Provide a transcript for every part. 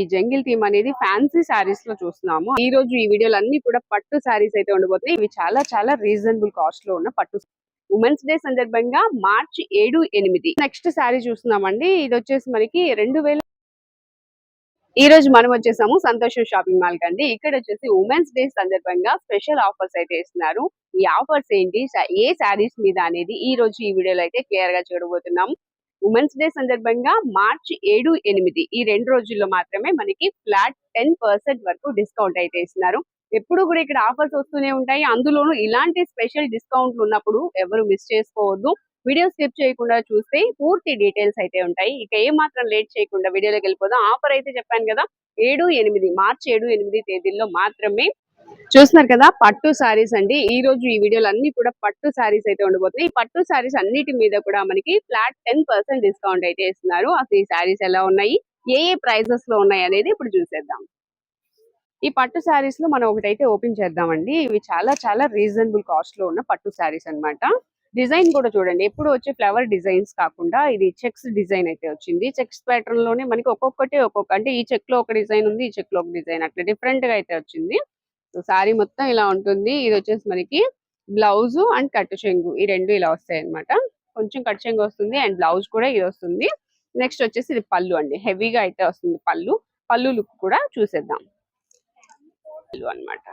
ఈ jungle theme అనేది fancy శారీస్లో చూస్తున్నాము. ఈ రోజు ఈ వీడియోలు అన్ని కూడా పట్టు శారీస్ అయితే ఉండబోతున్నాయి. ఇవి చాలా చాలా రీజనబుల్ కాస్ట్లో ఉన్న పట్టు ఉమెన్స్ డే సందర్భంగా మార్చి ఏడు ఎనిమిది. నెక్స్ట్ శారీ చూస్తున్నామండి. ఇది వచ్చేసి మనకి రెండు వేల ఈ రోజు మనం వచ్చేసాము సంతోషం షాపింగ్ మాల్ కండి. ఇక్కడ వచ్చేసి ఉమెన్స్ డే సందర్భంగా స్పెషల్ ఆఫర్స్ అయితే ఇస్తున్నారు ఈ ఆఫర్స్ ఏంటి? ఏ శారీస్ మీద అనేది ఈ రోజు ఈ వీడియోలో అయితే క్లియర్గా చూడబోతున్నాం. ఉమెన్స్ డే సందర్భంగా మార్చి ఏడు ఎనిమిది ఈ రెండు రోజుల్లో మాత్రమే మనకి ఫ్లాట్ టెన్ పర్సెంట్ వరకు డిస్కౌంట్ అయితే ఇస్తున్నారు. ఎప్పుడు కూడా ఇక్కడ ఆఫర్స్ వస్తూనే ఉంటాయి. అందులోనూ ఇలాంటి స్పెషల్ డిస్కౌంట్లు ఉన్నప్పుడు ఎవరు మిస్ చేసుకోవద్దు. వీడియో స్కిప్ చేయకుండా చూస్తే పూర్తి డీటెయిల్స్ అయితే ఉంటాయి. ఇక ఏ మాత్రం లేట్ చేయకుండా వీడియోలోకి వెళ్ళిపోదాం. ఆఫర్ అయితే చెప్పాను కదా ఏడు ఎనిమిది మార్చి ఏడు ఎనిమిది తేదీల్లో మాత్రమే చూస్తున్నారు కదా పట్టు సారీస్ అండి. ఈ రోజు ఈ వీడియోలు అన్ని కూడా పట్టు సారీస్ అయితే ఉండబోతున్నాయి. ఈ పట్టు సారీస్ అన్నిటి మీద కూడా మనకి ఫ్లాట్ టెన్ పర్సెంట్ డిస్కౌంట్ అయితే ఇస్తున్నారు. అసలు ఈ సారీస్ ఎలా ఉన్నాయి? ఏ ఏ ప్రైజెస్లో ఉన్నాయి అనేది ఇప్పుడు చూసేద్దాం. ఈ పట్టు సారీస్లో మనం ఒకటైతే ఓపెన్ చేద్దామండి. ఇవి చాలా చాలా రీజనబుల్ కాస్ట్లో ఉన్న పట్టు సారీస్ అన్నమాట. డిజైన్ కూడా చూడండి. ఎప్పుడు వచ్చే ఫ్లవర్ డిజైన్స్ కాకుండా ఇది చెక్స్ డిజైన్ అయితే వచ్చింది. చెక్స్ ప్యాటర్న్లోనే మనకి ఒక్కొక్కటి ఒక్కొక్క అంటే ఈ చెక్లో ఒక డిజైన్ ఉంది ఈ చెక్లో ఒక డిజైన్ అట్లా డిఫరెంట్గా అయితే వచ్చింది. సారీ మొత్తం ఇలా ఉంటుంది. ఇది వచ్చేసి మనకి బ్లౌజ్ అండ్ కట్టు చెంగు. ఈ రెండు ఇలా వస్తాయి అన్నమాట కొంచెం కట్టు చెంగు వస్తుంది అండ్ బ్లౌజ్ కూడా ఇది వస్తుంది. నెక్స్ట్ వచ్చేసి ఇది పళ్ళు అండి. హెవీగా అయితే వస్తుంది పళ్ళు. పళ్ళు లుక్ కూడా చూసేద్దాం. పళ్ళు అన్నమాట.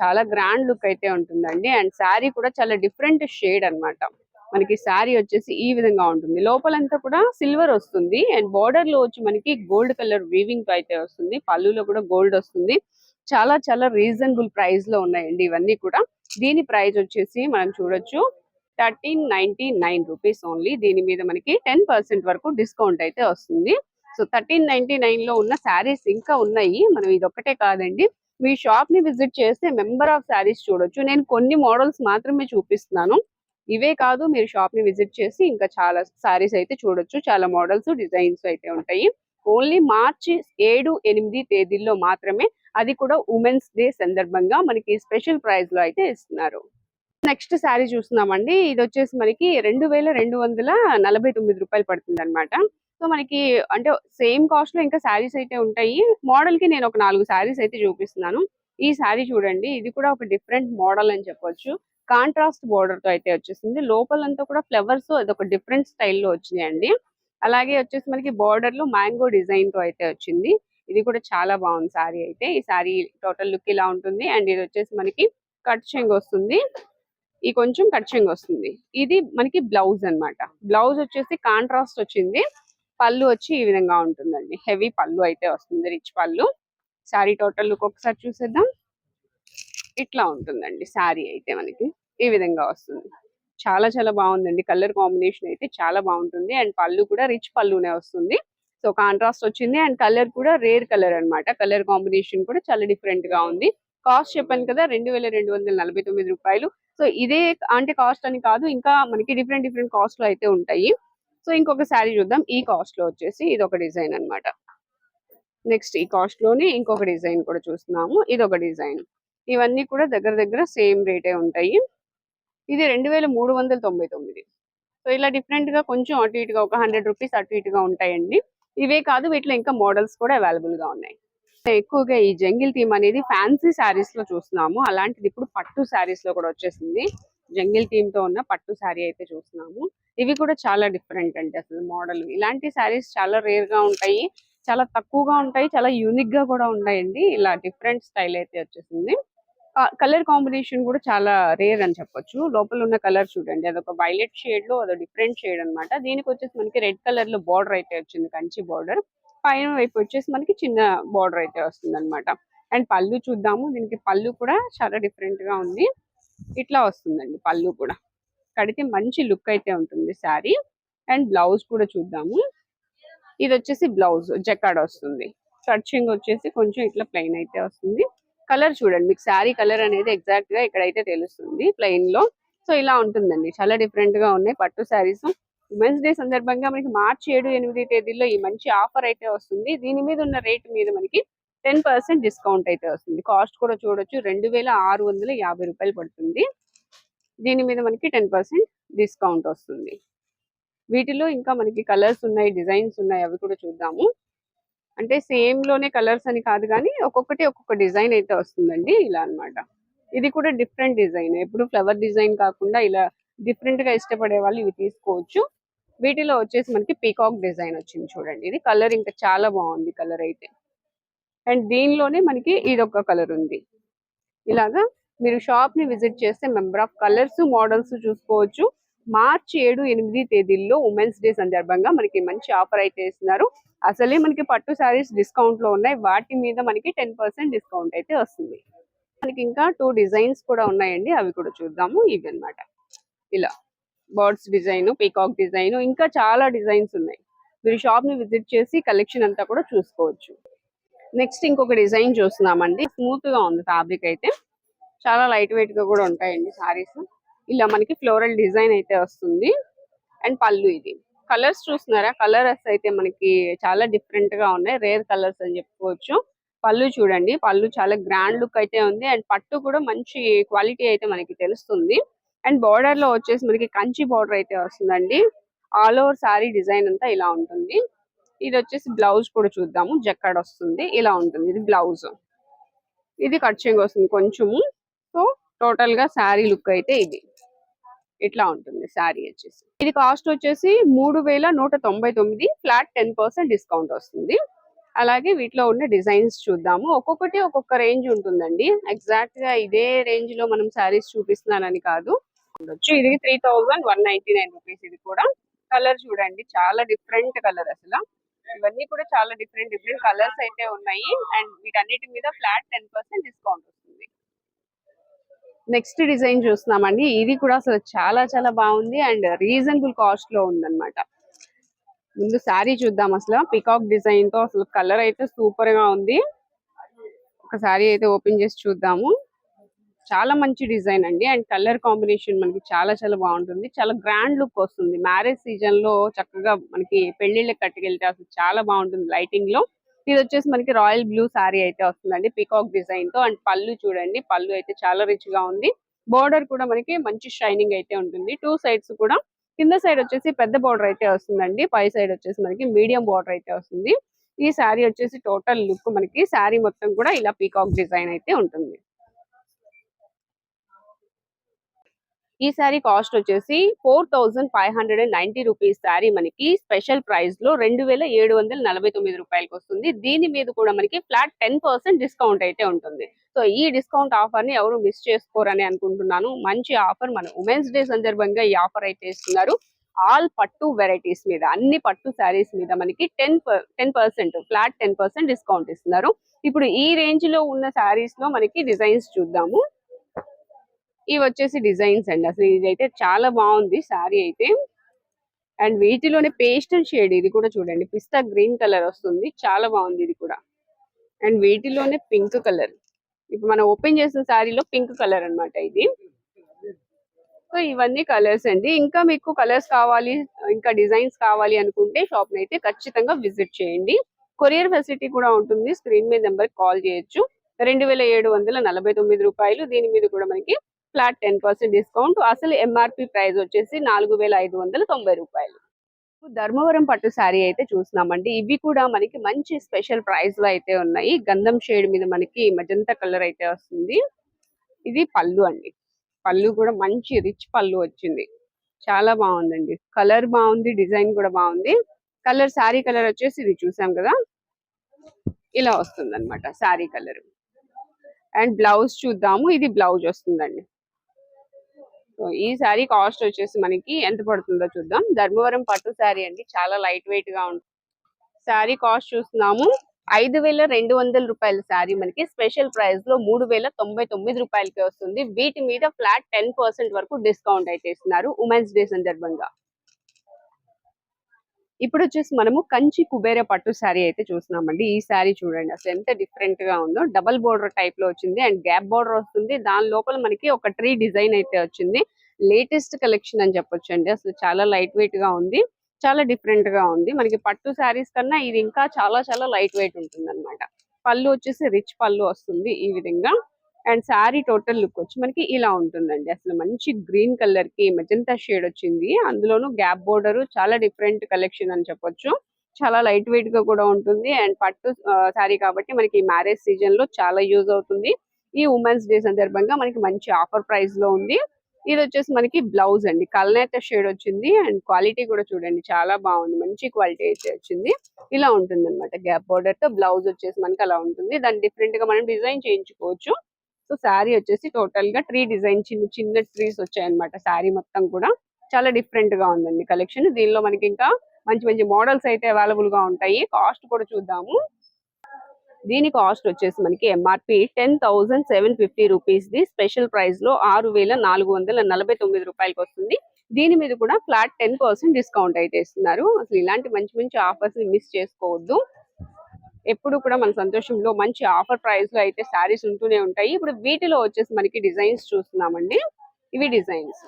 చాలా గ్రాండ్ లుక్ అయితే ఉంటుందండి. అండ్ శారీ కూడా చాలా డిఫరెంట్ షేడ్ అన్నమాట. మనకి శారీ వచ్చేసి ఈ విధంగా ఉంటుంది. లోపలంతా కూడా సిల్వర్ వస్తుంది. అండ్ బార్డర్లో వచ్చి మనకి గోల్డ్ కలర్ వీవింగ్ అయితే వస్తుంది. పళ్ళులో కూడా గోల్డ్ వస్తుంది. చాలా చాలా రీజనబుల్ ప్రైస్లో ఉన్నాయండి ఇవన్నీ కూడా. దీని ప్రైస్ వచ్చేసి మనం చూడొచ్చు thirteen ninety nine rupees only దీని మీద మనకి టెన్ పర్సెంట్ వరకు డిస్కౌంట్ అయితే వస్తుంది. సో థర్టీన్ నైన్టీ నైన్లో ఉన్న శారీస్ ఇంకా ఉన్నాయి. మనం ఇది కాదండి. మీ షాప్ని విజిట్ చేస్తే మెంబర్ ఆఫ్ శారీస్ చూడొచ్చు. నేను కొన్ని మోడల్స్ మాత్రమే చూపిస్తున్నాను. ఇవే కాదు మీరు షాప్ని విజిట్ చేసి ఇంకా చాలా శారీస్ అయితే చూడొచ్చు. చాలా మోడల్స్ డిజైన్స్ అయితే ఉంటాయి. ఓన్లీ మార్చి ఏడు ఎనిమిది తేదీల్లో మాత్రమే అది కూడా ఉమెన్స్ డే సందర్భంగా మనకి స్పెషల్ ప్రైస్లో అయితే ఇస్తున్నారు. నెక్స్ట్ శారీ చూస్తున్నామండి. ఇది వచ్చేసి మనకి రెండు వేల రెండు వందల నలభై తొమ్మిది రూపాయలు పడుతుంది అనమాట సో మనకి అంటే సేమ్ కాస్ట్లో ఇంకా శారీస్ అయితే ఉంటాయి. మోడల్కి నేను ఒక నాలుగు శారీస్ అయితే చూపిస్తున్నాను. ఈ శారీ చూడండి. ఇది కూడా ఒక డిఫరెంట్ మోడల్ అని చెప్పొచ్చు. కాంట్రాస్ట్ బోర్డర్తో అయితే వచ్చేసింది. లోపలంతా కూడా ఫ్లవర్స్ అది ఒక డిఫరెంట్ స్టైల్లో వచ్చినాయండి. అలాగే వచ్చేసి మనకి బోర్డర్లో మ్యాంగో డిజైన్తో అయితే వచ్చింది. ఇది కూడా చాలా బాగుంది సారీ అయితే. ఈ సారీ టోటల్ లుక్ ఇలా ఉంటుంది. అండ్ ఇది వచ్చేసి మనకి కట్ చెంగ్ వస్తుంది. ఈ కొంచెం కట్ చెంగ్ వస్తుంది. ఇది మనకి బ్లౌజ్ అన్నమాట. బ్లౌజ్ వచ్చేసి కాంట్రాస్ట్ వచ్చింది. పళ్ళు వచ్చి ఈ విధంగా ఉంటుందండి. హెవీ పళ్ళు అయితే వస్తుంది. రిచ్ పళ్ళు. శారీ టోటల్ లుక్ ఒకసారి చూసేద్దాం. ఇట్లా ఉంటుందండి శారీ అయితే మనకి. ఈ విధంగా వస్తుంది. చాలా చాలా బాగుందండి. కలర్ కాంబినేషన్ అయితే చాలా బాగుంటుంది. అండ్ పళ్ళు కూడా రిచ్ పళ్ళునే వస్తుంది. సో కాంట్రాస్ట్ వచ్చింది. అండ్ కలర్ కూడా రేర్ కలర్ అన్నమాట. కలర్ కాంబినేషన్ కూడా చాలా డిఫరెంట్గా ఉంది. కాస్ట్ చెప్పాను కదా రెండు వేల రెండు వందల నలభై తొమ్మిది రూపాయలు. సో ఇదే అంటే కాస్ట్ అని కాదు. ఇంకా మనకి డిఫరెంట్ డిఫరెంట్ కాస్ట్లో అయితే ఉంటాయి. సో ఇంకొక శారీ చూద్దాం. ఈ కాస్ట్లో వచ్చేసి ఇది ఒక డిజైన్ అన్నమాట. నెక్స్ట్ ఈ కాస్ట్లోనే ఇంకొక డిజైన్ కూడా చూస్తున్నాము. ఇది ఒక డిజైన్. ఇవన్నీ కూడా దగ్గర దగ్గర సేమ్ రేటే ఉంటాయి. ఇది రెండు వేల మూడు వందల తొంభై తొమ్మిది. సో ఇలా డిఫరెంట్గా కొంచెం అటు ఇటుగా ఒక హండ్రెడ్ రూపీస్ అటు ఇటుగా ఉంటాయండి. ఇవే కాదు వీటిలో ఇంకా మోడల్స్ కూడా అవైలబుల్గా ఉన్నాయి. ఎక్కువగా ఈ జంగిల్ థీమ్ అనేది ఫ్యాన్సీ శారీస్లో చూస్తున్నాము. అలాంటిది ఇప్పుడు పట్టు శారీస్లో కూడా వచ్చేసింది. జంగిల్ థీమ్తో ఉన్న పట్టు శారీ అయితే చూస్తున్నాము. ఇవి కూడా చాలా డిఫరెంట్ అండి అసలు మోడల్ ఇలాంటి శారీస్ చాలా రేర్గా ఉంటాయి. చాలా తక్కువగా ఉంటాయి చాలా యూనిక్గా కూడా ఉన్నాయండి. ఇలా డిఫరెంట్ స్టైల్ అయితే వచ్చేసింది. కలర్ కాంబినేషన్ కూడా చాలా రేర్ అని చెప్పొచ్చు. లోపల ఉన్న కలర్ చూడండి. అదొక వైలెట్ షేడ్లో అదో డిఫరెంట్ షేడ్ అనమాట దీనికి వచ్చేసి మనకి రెడ్ కలర్లో బార్డర్ అయితే వచ్చింది కంచి బార్డర్ పైన వైపు వచ్చేసి మనకి చిన్న బార్డర్ అయితే వస్తుంది అనమాట అండ్ పళ్ళు చూద్దాము. దీనికి పళ్ళు కూడా చాలా డిఫరెంట్గా ఉంది. ఇట్లా వస్తుందండి పళ్ళు కూడా. కడితే మంచి లుక్ అయితే ఉంటుంది శారీ. అండ్ బ్లౌజ్ కూడా చూద్దాము. ఇది వచ్చేసి బ్లౌజ్ జకాడ్ వస్తుంది. స్ట్రచింగ్ వచ్చేసి కొంచెం ఇట్లా ప్లెయిన్ అయితే వస్తుంది. కలర్ చూడండి. మీకు శారీ కలర్ అనేది ఎగ్జాక్ట్గా ఇక్కడైతే తెలుస్తుంది ప్లెయిన్లో. సో ఇలా ఉంటుందండి. చాలా డిఫరెంట్గా ఉన్నాయి పట్టు శారీస్. ఉమెన్స్ డే సందర్భంగా మనకి మార్చి ఏడు ఎనిమిది తేదీల్లో ఈ మంచి ఆఫర్ అయితే వస్తుంది. దీని మీద ఉన్న రేట్ మీద మనకి టెన్ పర్సెంట్ డిస్కౌంట్ అయితే వస్తుంది. కాస్ట్ కూడా చూడొచ్చు. రెండు వేల ఆరు వందల యాభై రూపాయలు పడుతుంది. దీని మీద మనకి టెన్ పర్సెంట్ డిస్కౌంట్ వస్తుంది. వీటిలో ఇంకా మనకి కలర్స్ ఉన్నాయి డిజైన్స్ ఉన్నాయి అవి కూడా చూద్దాము. అంటే సేమ్లోనే కలర్స్ అని కాదు కానీ ఒక్కొక్కటి ఒక్కొక్క డిజైన్ అయితే వస్తుందండి ఇలా అన్నమాట. ఇది కూడా డిఫరెంట్ డిజైన్. ఎప్పుడు ఫ్లవర్ డిజైన్ కాకుండా ఇలా డిఫరెంట్గా ఇష్టపడే వాళ్ళు ఇవి తీసుకోవచ్చు. వీటిలో వచ్చేసి మనకి పీకాక్ డిజైన్ వచ్చింది చూడండి. ఇది కలర్ ఇంకా చాలా బాగుంది కలర్ అయితే. అండ్ దీనిలోనే మనకి ఇది ఒక కలర్ ఉంది. ఇలాగా మీరు షాప్ని విజిట్ చేస్తే మెంబర్ ఆఫ్ కలర్స్ మోడల్స్ చూసుకోవచ్చు. మార్చి ఏడు ఎనిమిది తేదీల్లో ఉమెన్స్ డే సందర్భంగా మనకి మంచి ఆఫర్ అయితే ఇస్తున్నారు. అసలే మనకి పట్టు శారీస్ డిస్కౌంట్లో ఉన్నాయి. వాటి మీద మనకి టెన్ పర్సెంట్ డిస్కౌంట్ అయితే వస్తుంది. మనకి ఇంకా టూ డిజైన్స్ కూడా ఉన్నాయండి. అవి కూడా చూద్దాము. ఇవి అన్నమాట. ఇలా బర్డ్స్ డిజైన్ పీకాక్ డిజైన్ ఇంకా చాలా డిజైన్స్ ఉన్నాయి. మీరు షాప్ని విజిట్ చేసి కలెక్షన్ అంతా కూడా చూసుకోవచ్చు. నెక్స్ట్ ఇంకొక డిజైన్ చూస్తున్నామండి. స్మూత్గా ఉంది ఫ్యాబ్రిక్ అయితే. చాలా లైట్ వెయిట్గా కూడా ఉంటాయండి సారీస్ ఇలా మనకి ఫ్లోరల్ డిజైన్ అయితే వస్తుంది. అండ్ పళ్ళు ఇది. కలర్స్ చూస్తున్నారా? కలర్స్ అయితే మనకి చాలా డిఫరెంట్గా ఉన్నాయి. రేర్ కలర్స్ అని చెప్పుకోవచ్చు. పళ్ళు చూడండి. పళ్ళు చాలా గ్రాండ్ లుక్ అయితే ఉంది. అండ్ పట్టు కూడా మంచి క్వాలిటీ అయితే మనకి తెలుస్తుంది. అండ్ బార్డర్లో వచ్చేసి మనకి కంచి బార్డర్ అయితే వస్తుందండి. ఆల్ ఓవర్ సారీ డిజైన్ అంతా ఇలా ఉంటుంది. ఇది వచ్చేసి బ్లౌజ్ కూడా చూద్దాము. జక్కడ్ వస్తుంది. ఇలా ఉంటుంది. ఇది బ్లౌజ్. ఇది కట్ వస్తుంది కొంచెము. సో టోటల్గా శారీ లుక్ అయితే ఇది. ఇట్లా ఉంటుంది శారీ వచ్చేసి. ఇది కాస్ట్ వచ్చేసి మూడు వేల నూట తొంభై తొమ్మిది ఫ్లాట్ టెన్ పర్సెంట్ డిస్కౌంట్ వస్తుంది. అలాగే వీటిలో ఉన్న డిజైన్స్ చూద్దాము. ఒక్కొక్కటి ఒక్కొక్క రేంజ్ ఉంటుందండి. ఎగ్జాక్ట్గా ఇదే రేంజ్లో మనం శారీస్ చూపిస్తున్నానని కాదు. ఉండొచ్చు. ఇది three thousand one ninety nine rupees ఇది కూడా. కలర్ చూడండి చాలా డిఫరెంట్ కలర్ అసలు. ఇవన్నీ కూడా చాలా డిఫరెంట్ డిఫరెంట్ కలర్స్ అయితే ఉన్నాయి. అండ్ వీటన్నిటి మీద ఫ్లాట్ టెన్ పర్సెంట్ డిస్కౌంట్ వస్తుంది. నెక్స్ట్ డిజైన్ చూస్తున్నామండి. ఇది కూడా అసలు చాలా చాలా బాగుంది అండ్ రీజనబుల్ కాస్ట్లో ఉందన్నమాట. ముందు శారీ చూద్దాం అసలు. పికాక్ డిజైన్తో అసలు కలర్ అయితే సూపర్గా ఉంది. ఒక శారీ అయితే ఓపెన్ చేసి చూద్దాము. చాలా మంచి డిజైన్ అండి. అండ్ కలర్ కాంబినేషన్ మనకి చాలా చాలా బాగుంటుంది. చాలా గ్రాండ్ లుక్ వస్తుంది. మ్యారేజ్ సీజన్లో చక్కగా మనకి పెళ్ళిళ్ళకి కట్టుకెళ్తే అసలు చాలా బాగుంటుంది లైటింగ్లో ఇది వచ్చేసి మనకి రాయల్ బ్లూ శారీ అయితే వస్తుందండి పికాక్ డిజైన్తో. అండ్ పళ్ళు చూడండి పళ్ళు అయితే చాలా రిచ్గా ఉంది. బోర్డర్ కూడా మనకి మంచి షైనింగ్ అయితే ఉంటుంది. టూ సైడ్స్ కూడా కింద సైడ్ వచ్చేసి పెద్ద బోర్డర్ అయితే వస్తుందండి. పై సైడ్ వచ్చేసి మనకి మీడియం బోర్డర్ అయితే వస్తుంది. ఈ శారీ వచ్చేసి టోటల్ లుక్ మనకి శారీ మొత్తం కూడా ఇలా పీకాక్ డిజైన్ అయితే ఉంటుంది. ఈ శారీ కాస్ట్ వచ్చేసి four thousand five hundred and ninety rupees sari మనకి స్పెషల్ ప్రైస్లో రెండు వేల ఏడు వందల నలభై తొమ్మిది రూపాయలకి వస్తుంది. దీని మీద కూడా మనకి ఫ్లాట్ టెన్ పర్సెంట్ డిస్కౌంట్ అయితే ఉంటుంది. సో ఈ డిస్కౌంట్ ఆఫర్ని ఎవరు మిస్ చేసుకోరని అనుకుంటున్నాను. మంచి ఆఫర్ మన ఉమెన్స్ డే సందర్భంగా ఈ ఆఫర్ అయితే ఇస్తున్నారు. ఆల్ పట్టు వెరైటీస్ మీద అన్ని పట్టు శారీస్ మీద మనకి ten ten percent flat ten percent discount ఇస్తున్నారు. ఇప్పుడు ఈ రేంజ్లో ఉన్న శారీస్లో మనకి డిజైన్స్ చూద్దాము. ఇవి వచ్చేసి డిజైన్స్ అండి. అసలు ఇది అయితే చాలా బాగుంది. శారీ అయితే. అండ్ వీటిలోనే పేస్టల్ షేడ్ ఇది కూడా చూడండి. పిస్తా గ్రీన్ కలర్ వస్తుంది. చాలా బాగుంది ఇది కూడా. అండ్ వీటిలోనే పింక్ కలర్. ఇప్పుడు మనం ఓపెన్ చేసిన శారీలో పింక్ కలర్ అన్నమాట ఇది. సో ఇవన్నీ కలర్స్ అండి. ఇంకా మీకు కలర్స్ కావాలి ఇంకా డిజైన్స్ కావాలి అనుకుంటే షాప్ అయితే ఖచ్చితంగా విజిట్ చేయండి. కొరియర్ ఫెసిలిటీ కూడా ఉంటుంది. స్క్రీన్ మీద నెంబర్ కాల్ చేయొచ్చు. రెండు వేల ఏడు వందల నలభై తొమ్మిది రూపాయలు దీని మీద కూడా మనకి ఫ్లాట్ టెన్ పర్సెంట్ డిస్కౌంట్. అసలు ఎంఆర్పి ప్రైస్ వచ్చేసి నాలుగు వేల ఐదు వందల తొంభై రూపాయలు. ధర్మవరం పట్టు శారీ అయితే చూస్తున్నామండి. ఇవి కూడా మనకి మంచి స్పెషల్ ప్రైస్లో అయితే ఉన్నాయి. గంధం షేడ్ మీద మనకి మజంతా కలర్ అయితే వస్తుంది. ఇది పళ్ళు అండి. పళ్ళు కూడా మంచి రిచ్ పళ్ళు వచ్చింది. చాలా బాగుందండి. కలర్ బాగుంది డిజైన్ కూడా బాగుంది. కలర్ శారీ కలర్ వచ్చేసి ఇది చూసాం కదా? ఇలా వస్తుంది అనమాట శారీ కలర్. అండ్ బ్లౌజ్ చూద్దాము. ఇది బ్లౌజ్ వస్తుందండి. ఈ శారీ కాస్ట్ వచ్చేసి మనకి ఎంత పడుతుందో చూద్దాం. ధర్మవరం పట్టు శారీ అండి. చాలా లైట్ వెయిట్గా ఉంటుంది శారీ కాస్ట్ చూస్తున్నాము. ఐదు వేల రెండు వందల రూపాయల శారీ మనకి. స్పెషల్ ప్రైస్లో మూడు వేల తొంభై తొమ్మిది రూపాయలకి వస్తుంది. వీటి మీద ఫ్లాట్ టెన్ పర్సెంట్ వరకు డిస్కౌంట్ అయితే ఇస్తున్నారు ఉమెన్స్ డే సందర్భంగా. ఇప్పుడు వచ్చేసి మనము కంచి కుబేర పట్టు శారీ అయితే చూస్తున్నామండి. ఈ శారీ చూడండి అసలు ఎంత డిఫరెంట్గా ఉందో. డబల్ బోర్డర్ టైప్లో వచ్చింది అండ్ గ్యాప్ బోర్డర్ వస్తుంది. దాని లోపల మనకి ఒక ట్రీ డిజైన్ అయితే వచ్చింది. లేటెస్ట్ కలెక్షన్ అని చెప్పొచ్చు అండి అసలు చాలా లైట్ వెయిట్గా ఉంది. చాలా డిఫరెంట్గా ఉంది. మనకి పట్టు శారీస్ కన్నా ఇది ఇంకా చాలా చాలా లైట్ వెయిట్ ఉంటుంది అనమాట పళ్ళు వచ్చేసి రిచ్ పళ్ళు వస్తుంది ఈ విధంగా. అండ్ శారీ టోటల్ లుక్ వచ్చి మనకి ఇలా ఉంటుందండి. అసలు మంచి గ్రీన్ కలర్కి మెజంతా షేడ్ వచ్చింది. అందులోనూ గ్యాప్ బోర్డర్ చాలా డిఫరెంట్ కలెక్షన్ అని చెప్పొచ్చు. చాలా లైట్ వెయిట్గా కూడా ఉంటుంది. అండ్ పట్టు శారీ కాబట్టి మనకి మ్యారేజ్ సీజన్లో చాలా యూజ్ అవుతుంది. ఈ ఉమెన్స్ డే సందర్భంగా మనకి మంచి ఆఫర్ ప్రైస్లో ఉంది. ఇది వచ్చేసి మనకి బ్లౌజ్ అండి. కల్నేత షేడ్ వచ్చింది. అండ్ క్వాలిటీ కూడా చూడండి. చాలా బాగుంది. మంచి క్వాలిటీ అయితే వచ్చింది. ఇలా ఉంటుంది అనమాట గ్యాప్ బోర్డర్తో బ్లౌజ్ వచ్చేసి మనకి అలా ఉంటుంది. దాన్ని డిఫరెంట్గా మనం డిజైన్ చేయించుకోవచ్చు. సో శారీ వచ్చేసి టోటల్గా ట్రీ డిజైన్ చిన్న చిన్న ట్రీస్ వచ్చాయి అనమాట శారీ మొత్తం కూడా చాలా డిఫరెంట్గా ఉందండి కలెక్షన్ దీనిలో మనకి ఇంకా మంచి మంచి మోడల్స్ అయితే అవైలబుల్గా ఉంటాయి. కాస్ట్ కూడా చూద్దాము. దీని కాస్ట్ వచ్చేసి మనకి MRP ten thousand seven fifty rupees the. Special ప్రైస్లో ఆరు వేల నాలుగు వందల నలభై తొమ్మిది రూపాయలకి వస్తుంది. దీని మీద కూడా ఫ్లాట్ టెన్ పర్సెంట్ డిస్కౌంట్ అయితే ఇస్తున్నారు. అసలు ఇలాంటి మంచి మంచి ఆఫర్స్ని మిస్ చేసుకోవద్దు. ఎప్పుడు కూడా మన సంతోషంలో మంచి ఆఫర్ ప్రైస్లో అయితే శారీస్ ఉంటూనే ఉంటాయి. ఇప్పుడు వీటిలో వచ్చేసి మనకి డిజైన్స్ చూస్తున్నామండి. ఇవి డిజైన్స్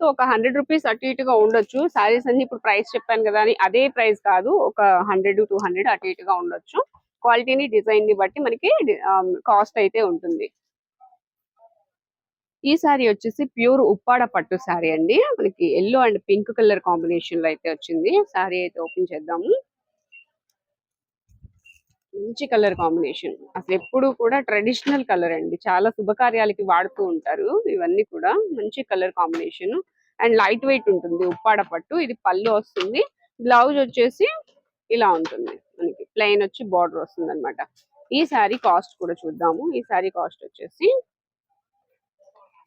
సో ఒక హండ్రెడ్ రూపీస్ అటు ఇటుగా ఉండొచ్చు. శారీస్ అన్ని ఇప్పుడు ప్రైస్ చెప్పాను కదా అని అదే ప్రైస్ కాదు. ఒక హండ్రెడ్ టూ హండ్రెడ్ అటు ఇటుగా ఉండొచ్చు. క్వాలిటీని డిజైన్ని బట్టి మనకి కాస్ట్ అయితే ఉంటుంది. ఈ సారీ వచ్చేసి ప్యూర్ ఉప్పాడ పట్టు సారీ అండి. మనకి ఎల్లో అండ్ పింక్ కలర్ కాంబినేషన్లో అయితే వచ్చింది. సారీ అయితే ఓపెన్ చేద్దాము. మంచి కలర్ కాంబినేషన్. అసలు ఎప్పుడు కూడా ట్రెడిషనల్ కలర్ అండి. చాలా శుభకార్యాలకి వాడుతూ ఉంటారు. ఇవన్నీ కూడా మంచి colour combination. And light weight ఉంటుంది. ఉప్పాడ పట్టు. ఇది పళ్ళు వస్తుంది. బ్లౌజ్ వచ్చేసి ఇలా ఉంటుంది. మనకి ప్లెయిన్ వచ్చి బార్డర్ వస్తుంది అనమాట ఈ శారీ కాస్ట్ కూడా చూద్దాము. ఈ శారీ కాస్ట్ వచ్చేసి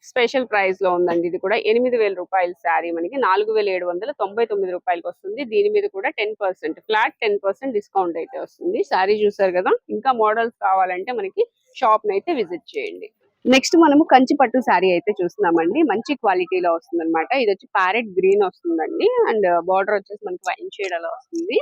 స్పెషల్ ప్రైస్లో ఉందండి. ఇది కూడా ఎనిమిది వేల రూపాయల శారీ మనకి. నాలుగు వేల ఏడు వందల తొంభై తొమ్మిది రూపాయలకి వస్తుంది. దీని మీద కూడా ten percent flat ten percent discount అయితే వస్తుంది. శారీ చూసారు కదా? ఇంకా మోడల్స్ కావాలంటే మనకి షాప్ అయితే విజిట్ చేయండి. నెక్స్ట్ మనము కంచి పట్టు శారీ అయితే చూస్తున్నామండి. మంచి క్వాలిటీలో వస్తుంది అనమాట ఇది వచ్చి ప్యారెట్ గ్రీన్ వస్తుందండి. అండ్ బార్డర్ వచ్చేసి మనకి వైన్ షేడ్ అలా వస్తుంది.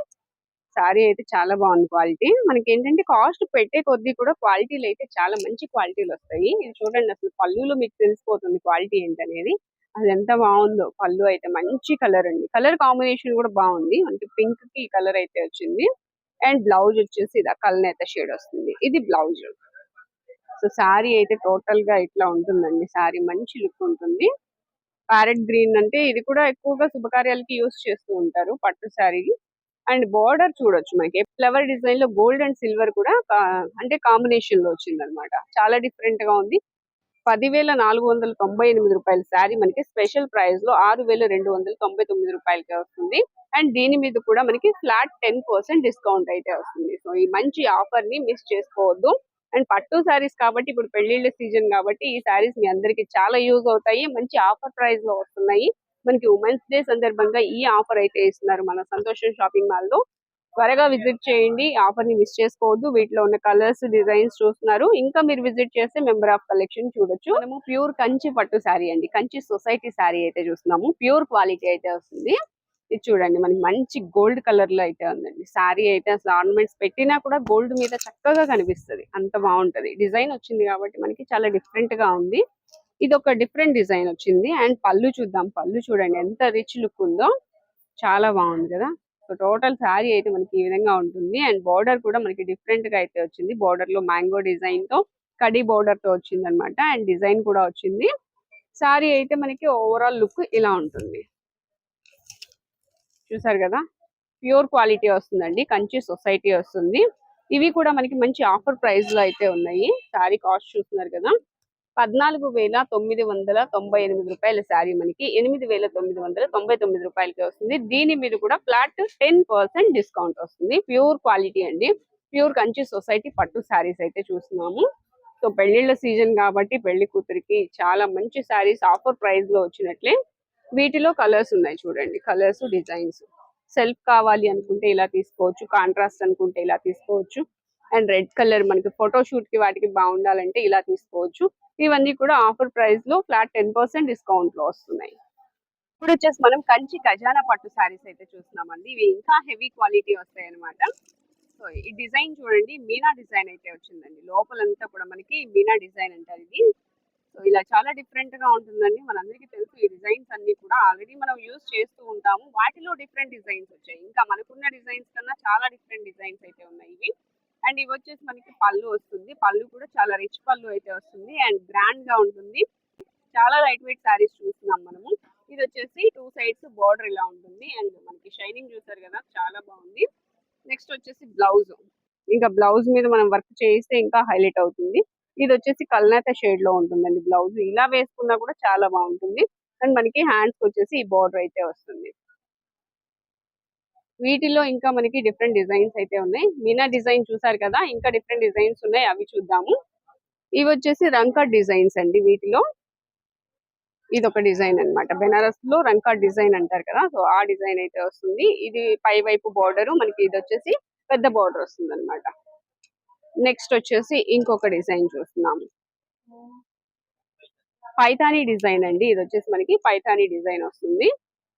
శారీ అయితే చాలా బాగుంది క్వాలిటీ. మనకి ఏంటంటే కాస్ట్ పెట్టే కొద్దీ కూడా క్వాలిటీలు అయితే చాలా మంచి క్వాలిటీలు వస్తాయి ఇది చూడండి అసలు పళ్ళులో మీకు తెలిసిపోతుంది క్వాలిటీ ఏంటనేది. అది ఎంత బాగుందో పళ్ళు అయితే మంచి కలర్ అండి. కలర్ కాంబినేషన్ కూడా బాగుంది. మనకి పింక్కి కలర్ అయితే వచ్చింది. అండ్ బ్లౌజ్ వచ్చేసి ఇది కల్నేత షేడ్ వస్తుంది. ఇది బ్లౌజ్. సో శారీ అయితే టోటల్గా ఇట్లా ఉంటుందండి. శారీ మంచి లుక్ ఉంటుంది. ప్యారెట్ గ్రీన్ అంటే ఇది కూడా ఎక్కువగా శుభకార్యాలకి యూస్ చేస్తూ ఉంటారు పట్టు శారీ అండ్ బార్డర్ చూడొచ్చు మనకి. ఫ్లవర్ డిజైన్లో గోల్డ్ అండ్ సిల్వర్ కూడా అంటే కాంబినేషన్లో వచ్చింది అనమాట చాలా డిఫరెంట్గా ఉంది. పదివేల నాలుగు వందల తొంభై ఎనిమిది రూపాయల శారీ మనకి స్పెషల్ ప్రైస్లో ఆరు వేల రెండు వందల తొంభై తొమ్మిది రూపాయలకి వస్తుంది. అండ్ దీని మీద కూడా మనకి ఫ్లాట్ టెన్ పర్సెంట్ డిస్కౌంట్ అయితే వస్తుంది. సో ఈ మంచి ఆఫర్ని మిస్ చేసుకోవద్దు. అండ్ పట్టు శారీస్ కాబట్టి ఇప్పుడు పెళ్ళిళ్ళ సీజన్ కాబట్టి ఈ శారీస్ మీ అందరికి చాలా యూజ్ అవుతాయి. మంచి ఆఫర్ ప్రైస్లో వస్తున్నాయి. మనకి ఉమెన్స్ డే సందర్భంగా ఈ ఆఫర్ అయితే ఇస్తున్నారు మన సంతోషం షాపింగ్ మాల్లో. త్వరగా విజిట్ చేయండి. ఆఫర్ని మిస్ చేసుకోవద్దు. వీటిలో ఉన్న కలర్స్ డిజైన్స్ చూస్తున్నారు. ఇంకా మీరు విజిట్ చేస్తే మెంబర్ ఆఫ్ కలెక్షన్ చూడొచ్చు. మనము ప్యూర్ కంచి పట్టు శారీ అండి. కంచి సొసైటీ శారీ అయితే చూస్తున్నాము. ప్యూర్ క్వాలిటీ అయితే వస్తుంది. ఇది చూడండి. మనకి మంచి గోల్డ్ కలర్లో అయితే ఉందండి. శారీ అయితే అసలు ఆర్నమెంట్స్ పెట్టినా కూడా గోల్డ్ మీద చక్కగా కనిపిస్తది. అంత బాగుంటది. డిజైన్ వచ్చింది కాబట్టి మనకి చాలా డిఫరెంట్గా ఉంది. ఇది ఒక డిఫరెంట్ డిజైన్ వచ్చింది. అండ్ పళ్ళు చూద్దాం. పళ్ళు చూడండి. ఎంత రిచ్ లుక్ ఉందో చాలా బాగుంది కదా. సో టోటల్ శారీ అయితే మనకి ఈ విధంగా ఉంటుంది. అండ్ బార్డర్ కూడా మనకి డిఫరెంట్గా అయితే వచ్చింది. బార్డర్లో మ్యాంగో డిజైన్తో కడి బార్డర్తో వచ్చింది అనమాట అండ్ డిజైన్ కూడా వచ్చింది. శారీ అయితే మనకి ఓవరాల్ లుక్ ఇలా ఉంటుంది. చూసారు కదా? ప్యూర్ క్వాలిటీ వస్తుందండి. కంచి సొసైటీ వస్తుంది. ఇవి కూడా మనకి మంచి ఆఫర్ ప్రైస్లో అయితే ఉన్నాయి. శారీ కాస్ట్ చూస్తున్నారు కదా? పద్నాలుగు వేల తొమ్మిది వందల తొంభై ఎనిమిది రూపాయల శారీ మనకి ఎనిమిది వేల తొమ్మిది వందల తొంభై తొమ్మిది రూపాయలకి వస్తుంది. దీని మీద కూడా ఫ్లాట్ టెన్ పర్సెంట్ డిస్కౌంట్ వస్తుంది. ప్యూర్ క్వాలిటీ అండి. ప్యూర్ కంచి సొసైటీ పట్టు శారీస్ అయితే చూస్తున్నాము. సో పెళ్ళిళ్ళ సీజన్ కాబట్టి పెళ్ళి కూతురికి చాలా మంచి శారీస్ ఆఫర్ ప్రైస్లో వచ్చినట్లే వీటిలో కలర్స్ ఉన్నాయి చూడండి. Colours designs. సెల్ఫ్ కావాలి అనుకుంటే ఇలా తీసుకోవచ్చు కాంట్రాస్ట్ అనుకుంటే ఇలా తీసుకోవచ్చు. అండ్ రెడ్ కలర్ మనకి ఫోటో షూట్కి వాటికి బాగుండాలంటే ఇలా తీసుకోవచ్చు. ఇవన్నీ కూడా ఆఫర్ ప్రైస్లో ఫ్లాట్ టెన్ పర్సెంట్ డిస్కౌంట్లో వస్తున్నాయి. ఇప్పుడు వచ్చేసి మనం కంచి ఖజానా పట్టు శారీస్ అయితే చూస్తున్నామండి. ఇవి ఇంకా హెవీ క్వాలిటీ వస్తాయి అనమాట సో ఈ డిజైన్ చూడండి. మీనా డిజైన్ అయితే వచ్చిందండి. లోపలంతా కూడా మనకి మీనా డిజైన్ అంటారు ఇది. సో ఇలా చాలా డిఫరెంట్గా ఉంటుందండి. మనందరికీ తెలుసు ఈ డిజైన్స్ అన్ని కూడా ఆల్రెడీ మనం యూజ్ చేస్తూ ఉంటాము. వాటిలో డిఫరెంట్ డిజైన్స్ వచ్చాయి. ఇంకా మనకున్న డిజైన్స్ కన్నా చాలా డిఫరెంట్ డిజైన్స్ అయితే ఉన్నాయి ఇవి. అండ్ ఇవి వచ్చేసి మనకి పళ్ళు వస్తుంది. పళ్ళు కూడా చాలా రిచ్ పళ్ళు అయితే వస్తుంది. అండ్ గ్రాండ్గా ఉంటుంది. చాలా లైట్ వెయిట్ శారీస్ చూస్తున్నాం మనము. ఇది వచ్చేసి టూ సైడ్స్ బార్డర్ ఇలా ఉంటుంది. అండ్ మనకి షైనింగ్ చూసారు కదా చాలా బాగుంది. నెక్స్ట్ వచ్చేసి బ్లౌజ్. ఇంకా బ్లౌజ్ మీద మనం వర్క్ చేస్తే ఇంకా హైలైట్ అవుతుంది. ఇది వచ్చేసి కల్నేత షేడ్లో ఉంటుందండి బ్లౌజ్. ఇలా వేసుకున్నా కూడా చాలా బాగుంటుంది. అండ్ మనకి హ్యాండ్స్ వచ్చేసి ఈ బార్డర్ అయితే వస్తుంది. వీటిలో ఇంకా మనకి డిఫరెంట్ డిజైన్స్ అయితే ఉన్నాయి. మీనా డిజైన్ చూసారు కదా ఇంకా డిఫరెంట్ డిజైన్స్ ఉన్నాయి. అవి చూద్దాము. ఇవి వచ్చేసి రంకాట్ డిజైన్స్ అండి వీటిలో. ఇది ఒక డిజైన్ అన్నమాట. బెనారస్లో రంకాట్ డిజైన్ అంటారు కదా సో ఆ డిజైన్ అయితే వస్తుంది. ఇది పై వైపు బార్డర్ మనకి ఇది వచ్చేసి పెద్ద బార్డర్ వస్తుంది అనమాట నెక్స్ట్ వచ్చేసి ఇంకొక డిజైన్ చూస్తున్నాము పైతానీ డిజైన్ అండి. ఇది వచ్చేసి మనకి పైతానీ డిజైన్ వస్తుంది.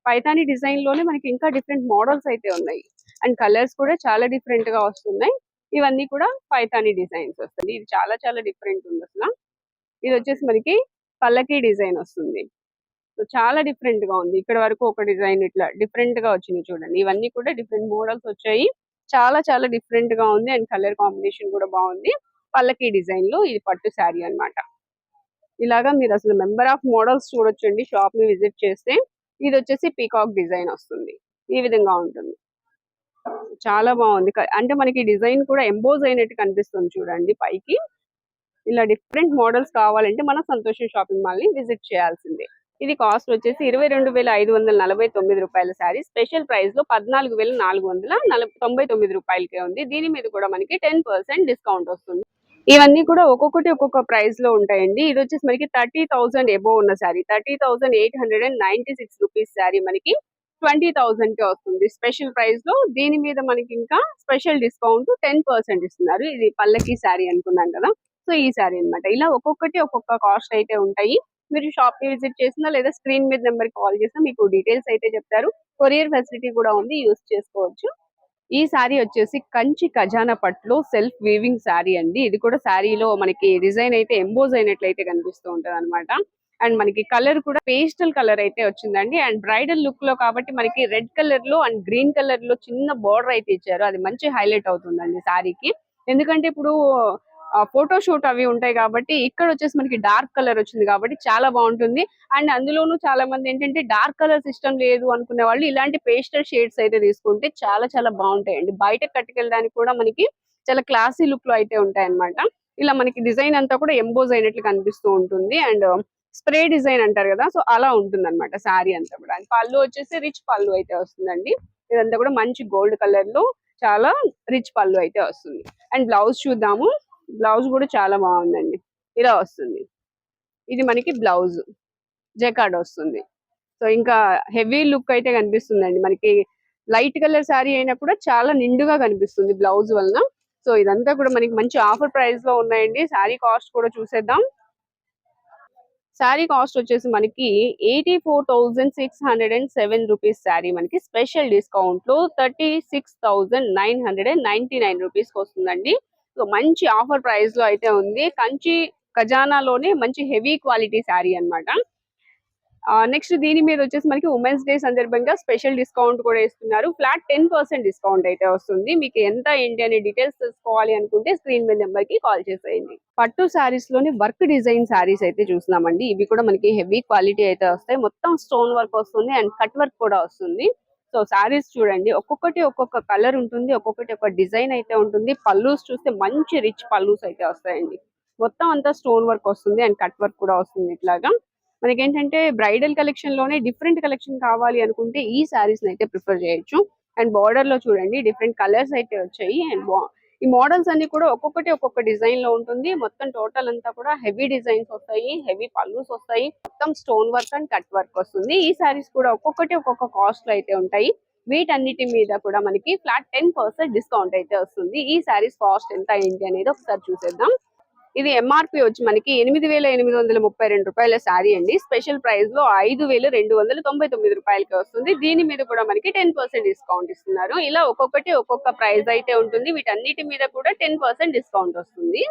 పైతానీ డిజైన్లోనే మనకి ఇంకా డిఫరెంట్ మోడల్స్ అయితే ఉన్నాయి. అండ్ కలర్స్ కూడా చాలా డిఫరెంట్గా వస్తున్నాయి. ఇవన్నీ కూడా పైతాని డిజైన్స్ వస్తుంది ఇది చాలా చాలా డిఫరెంట్ ఉంది అసలు. ఇది వచ్చేసి మనకి పల్లకి డిజైన్ వస్తుంది. సో చాలా డిఫరెంట్గా ఉంది. ఇక్కడ వరకు ఒక డిజైన్ ఇట్లా డిఫరెంట్గా వచ్చింది చూడండి. ఇవన్నీ కూడా డిఫరెంట్ మోడల్స్ వచ్చాయి. చాలా చాలా డిఫరెంట్గా ఉంది. అండ్ కలర్ కాంబినేషన్ కూడా బాగుంది. పల్లకి డిజైన్లో ఇది పట్టు శారీ అన్నమాట. ఇలాగా మీరు అసలు మెంబర్ ఆఫ్ మోడల్స్ చూడొచ్చండి. షాప్ని విజిట్ చేస్తే. ఇది వచ్చేసి పీకాక్ డిజైన్ వస్తుంది. ఈ విధంగా ఉంటుంది. చాలా బాగుంది. అంటే మనకి డిజైన్ కూడా ఎంబోజ్ అయినట్టు కనిపిస్తుంది చూడండి పైకి. ఇలా డిఫరెంట్ మోడల్స్ కావాలంటే మన సంతోషం షాపింగ్ మాల్ని విజిట్ చేయాల్సిందే. ఇది కాస్ట్ వచ్చేసి ఇరవై రెండు వేల ఐదు వందల నలభై తొమ్మిది రూపాయల శారీ. స్పెషల్ ప్రైస్లో పద్నాలుగు వేల నాలుగు వందల నలభై తొంభై తొమ్మిది రూపాయలకే ఉంది. దీని మీద కూడా మనకి టెన్ పర్సెంట్ డిస్కౌంట్ వస్తుంది. ఇవన్నీ కూడా ఒక్కొక్కటి ఒక్కొక్క ప్రైస్లో ఉంటాయండి. ఇది వచ్చేసి మనకి థర్టీ థౌసండ్ ఎబో ఉన్న sari thirty thousand eight hundred and ninety six rupees sari మనకి ట్వంటీ థౌసండ్కి వస్తుంది. స్పెషల్ ప్రైస్లో దీని మీద మనకి ఇంకా స్పెషల్ డిస్కౌంట్ టెన్ పర్సెంట్ ఇస్తున్నారు. ఇది పల్లకి శారీ అనుకున్నాం కదా. సో ఈ శారీ అన్నమాట. ఇలా ఒక్కొక్కటి ఒక్కొక్క కాస్ట్ అయితే ఉంటాయి. మీరు షాప్ని విజిట్ చేసినా లేదా స్క్రీన్ మీద నెంబర్ కాల్ చేసినా మీకు డీటెయిల్స్ అయితే చెప్తారు. కొరియర్ ఫెసిలిటీ కూడా ఉంది. యూస్ చేసుకోవచ్చు. ఈ శారీ వచ్చేసి కంచి ఖజానా పట్టులో సెల్ఫ్ వీవింగ్ శారీ అండి. ఇది కూడా శారీలో మనకి డిజైన్ అయితే ఎంబోజ్ అయినట్లయితే కనిపిస్తూ ఉంటుంది అనమాట అండ్ మనకి కలర్ కూడా పేస్టల్ కలర్ అయితే వచ్చిందండి. అండ్ బ్రైడల్ లుక్లో కాబట్టి మనకి రెడ్ కలర్లో అండ్ గ్రీన్ కలర్లో చిన్న బార్డర్ అయితే ఇచ్చారు. అది మంచి హైలైట్ అవుతుందండి శారీకి. ఎందుకంటే ఇప్పుడు ఫోటో షూట్ అవి ఉంటాయి కాబట్టి ఇక్కడ వచ్చేసి మనకి డార్క్ కలర్ వచ్చింది కాబట్టి చాలా బాగుంటుంది. అండ్ అందులోనూ చాలా మంది ఏంటంటే డార్క్ కలర్స్ ఇష్టం లేదు అనుకునే వాళ్ళు ఇలాంటి పేస్టల్ షేడ్స్ అయితే తీసుకుంటే చాలా చాలా బాగుంటాయండి. బయట కట్టుకెళ్ళడానికి కూడా మనకి చాలా క్లాసీ లుక్లో అయితే ఉంటాయి అన్నమాట ఇలా మనకి డిజైన్ అంతా కూడా ఎంబోజ్ అయినట్లు కనిపిస్తూ ఉంటుంది. అండ్ స్ప్రే డిజైన్ అంటారు కదా సో అలా ఉంటుంది అనమాట శారీ అంతా కూడా. అండ్ పళ్ళు వచ్చేసి రిచ్ పళ్ళు అయితే వస్తుందండి. ఇదంతా కూడా మంచి గోల్డ్ కలర్లో చాలా రిచ్ పళ్ళు అయితే వస్తుంది. అండ్ బ్లౌజ్ చూద్దాము. బ్లౌజ్ కూడా చాలా బాగుందండి. ఇలా వస్తుంది. ఇది మనకి బ్లౌజ్. జెకార్డ్ వస్తుంది. సో ఇంకా హెవీ లుక్ అయితే కనిపిస్తుందండి. మనకి లైట్ కలర్ శారీ అయినా కూడా చాలా నిండుగా కనిపిస్తుంది బ్లౌజ్ వలన. సో ఇదంతా కూడా మనకి మంచి ఆఫర్ ప్రైస్లో ఉన్నాయండి. శారీ కాస్ట్ కూడా చూసేద్దాం. శారీ కాస్ట్ వచ్చేసి మనకి eighty four thousand six hundred and seven rupees sari మనకి. స్పెషల్ డిస్కౌంట్లో thirty six thousand nine hundred and ninety nine రూపీస్కి వస్తుందండి. సో మంచి ఆఫర్ ప్రైస్లో అయితే ఉంది. కంచి ఖజానాలోనే మంచి హెవీ క్వాలిటీ శారీ అన్నమాట. నెక్స్ట్ దీని మీద వచ్చేసి మనకి ఉమెన్స్ డే సందర్భంగా స్పెషల్ డిస్కౌంట్ కూడా ఇస్తున్నారు. ఫ్లాట్ టెన్ పర్సెంట్ డిస్కౌంట్ అయితే వస్తుంది. మీకు ఎంత ఏంటి అనే డీటెయిల్స్ తెలుసుకోవాలి అనుకుంటే స్క్రీన్ మీద నెంబర్కి కాల్ చేసేయండి. పట్టు శారీస్లోని వర్క్ డిజైన్ శారీస్ అయితే చూస్తున్నామండి. ఇవి కూడా మనకి హెవీ క్వాలిటీ అయితే వస్తాయి. మొత్తం స్టోన్ వర్క్ వస్తుంది అండ్ కట్ వర్క్ కూడా వస్తుంది. సో శారీస్ చూడండి ఒక్కొక్కటి ఒక్కొక్క కలర్ ఉంటుంది ఒక్కొక్కటి ఒక డిజైన్ అయితే ఉంటుంది. పల్లూస్ చూస్తే మంచి రిచ్ పల్లూస్ అయితే వస్తాయండి. మొత్తం అంతా స్టోన్ వర్క్ వస్తుంది అండ్ కట్ వర్క్ కూడా వస్తుంది ఇట్లాగా. మనకి ఏంటంటే బ్రైడల్ కలెక్షన్లోనే డిఫరెంట్ కలెక్షన్ కావాలి అనుకుంటే ఈ శారీస్ అయితే ప్రిఫర్ చేయొచ్చు. అండ్ బార్డర్లో చూడండి డిఫరెంట్ కలర్స్ అయితే వచ్చాయి అండ్ ఈ మోడల్స్ అన్ని కూడా ఒక్కొక్కటి ఒక్కొక్క డిజైన్లో ఉంటుంది. మొత్తం టోటల్ అంతా కూడా హెవీ డిజైన్స్ వస్తాయి హెవీ పల్లూస్ వస్తాయి. మొత్తం stone work and cut work వస్తుంది. ఈ సారీస్ కూడా ఒక్కొక్కటి ఒక్కొక్క కాస్ట్లో అయితే ఉంటాయి. వీటన్నిటి మీద కూడా మనకి ఫ్లాట్ టెన్ పర్సెంట్ డిస్కౌంట్ అయితే వస్తుంది. ఈ సారీస్ కాస్ట్ ఎంత ఏంటి అనేది ఒకసారి చూసేద్దాం. ఇది ఎంఆర్పి వచ్చి మనకి ఎనిమిది వేల ఎనిమిది వందల ముప్పై రెండు రూపాయల శారీ అండి. స్పెషల్ ప్రైస్లో ఐదు వేల రెండు వందల తొంభై తొమ్మిది రూపాయలకి వస్తుంది. దీని మీద కూడా మనకి టెన్ పర్సెంట్ డిస్కౌంట్ ఇస్తున్నారు. ఇలా ఒక్కొక్కటి ఒక్కొక్క ప్రైస్ అయితే ఉంటుంది. వీటన్నిటి మీద కూడా టెన్ పర్సెంట్ డిస్కౌంట్ వస్తుంది.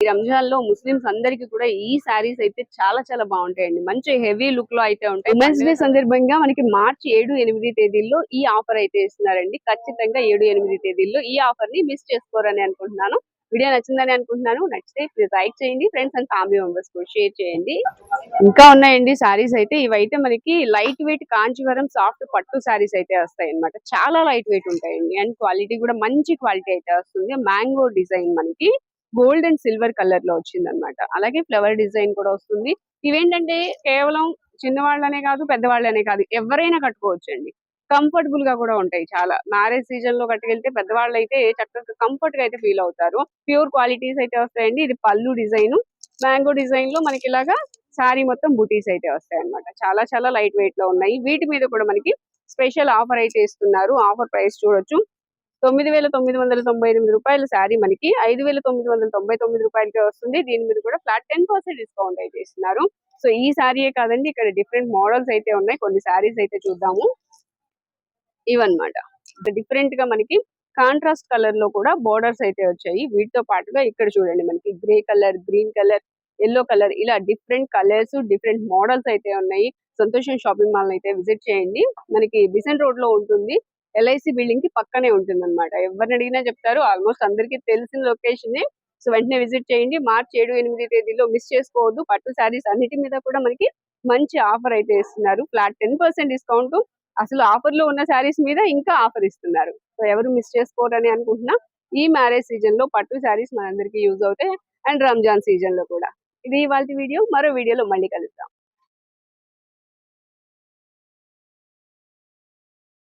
ఈ రంజాన్లో ముస్లిమ్స్ అందరికి కూడా ఈ సారీస్ అయితే చాలా చాలా బాగుంటాయండి. మంచి హెవీ లుక్లో అయితే ఉంటాయి. ఉమెన్స్ డే సందర్భంగా మనకి మార్చి ఏడు ఎనిమిది తేదీల్లో ఈ ఆఫర్ అయితే ఇస్తున్నారండి. ఖచ్చితంగా ఏడు ఎనిమిది తేదీల్లో ఈ ఆఫర్ని మిస్ చేసుకోరని అనుకుంటున్నాను. వీడియో నచ్చిందని అనుకుంటున్నాను. నచ్చితే ప్లీజ్ లైక్ చేయండి. ఫ్రెండ్స్ అండ్ ఫ్యామిలీ మెంబర్స్ కూడా షేర్ చేయండి. ఇంకా ఉన్నాయండి సారీస్ అయితే. ఇవైతే మనకి లైట్ వెయిట్ కాంచీవరం సాఫ్ట్ పట్టు సారీస్ అయితే వస్తాయి అన్నమాట చాలా లైట్ వెయిట్ ఉంటాయండి. అండ్ క్వాలిటీ కూడా మంచి క్వాలిటీ అయితే వస్తుంది. మ్యాంగో డిజైన్ మనకి గోల్డ్ అండ్ సిల్వర్ కలర్లో వచ్చింది అనమాట అలాగే ఫ్లవర్ డిజైన్ కూడా వస్తుంది. ఇవేంటంటే కేవలం చిన్నవాళ్ళనే కాదు పెద్దవాళ్ళనే కాదు. ఎవరైనా కట్టుకోవచ్చు అండి కంఫర్టబుల్గా కూడా ఉంటాయి చాలా. మ్యారేజ్ సీజన్లో కట్టుకెళ్తే పెద్దవాళ్ళు అయితే చక్కగా కంఫర్ట్గా అయితే ఫీల్ అవుతారు. ప్యూర్ క్వాలిటీస్ అయితే వస్తాయండి. ఇది పళ్ళు డిజైన్. మ్యాంగో డిజైన్లో మనకి ఇలాగా శారీ మొత్తం బుటీస్ అయితే వస్తాయి అన్నమాట చాలా చాలా లైట్ వెయిట్లో ఉన్నాయి. వీటి మీద కూడా మనకి స్పెషల్ ఆఫర్ అయితే ఇస్తున్నారు. ఆఫర్ ప్రైస్ చూడొచ్చు. తొమ్మిది వేల తొమ్మిది వందల తొంభై ఎనిమిది రూపాయల శారీ మనకి ఐదు వేల తొమ్మిది వందల తొంభై తొమ్మిది రూపాయలకే వస్తుంది. దీని మీద కూడా ఫ్లాట్ టెన్ పర్సెంట్ డిస్కౌంట్ అయితే ఇస్తున్నారు. సో ఈ శారీయే కాదండి. ఇక్కడ డిఫరెంట్ మోడల్స్ అయితే ఉన్నాయి. కొన్ని శారీస్ అయితే చూద్దాము. ఇవన్నమాట. డిఫరెంట్గా మనకి కాంట్రాస్ట్ కలర్లో కూడా బోర్డర్స్ అయితే వచ్చాయి. వీటితో పాటుగా ఇక్కడ చూడండి మనకి grey colour green colour yellow colour ఇలా డిఫరెంట్ కలర్స్ డిఫరెంట్ మోడల్స్ అయితే ఉన్నాయి. సంతోషం షాపింగ్ మాల్ అయితే విజిట్ చేయండి. మనకి బిసెంట్ రోడ్లో ఉంటుంది. ఎల్ఐసి బిల్డింగ్కి పక్కనే ఉంటుంది అనమాట ఎవరిని అడిగినా చెప్తారు. ఆల్మోస్ట్ అందరికీ తెలిసిన లొకేషన్. సో వెంటనే విజిట్ చేయండి. మార్చి ఏడు ఎనిమిది తేదీలో మిస్ చేసుకోవద్దు. పట్టు శారీస్ అన్నిటి మీద కూడా మనకి మంచి ఆఫర్ అయితే ఇస్తున్నారు. Flat ten percent discount. అసలు ఆఫర్లో ఉన్న శారీస్ మీద ఇంకా ఆఫర్ ఇస్తున్నారు. సో ఎవరు మిస్ చేసుకోరని అనుకుంటున్నా ఈ మ్యారేజ్ సీజన్లో పట్టు శారీస్ మనందరికీ యూజ్ అవుతాయి. అండ్ రంజాన్ సీజన్లో కూడా. ఇది ఇవాళ వీడియో. మరో వీడియోలో మళ్ళీ కలుద్దాం.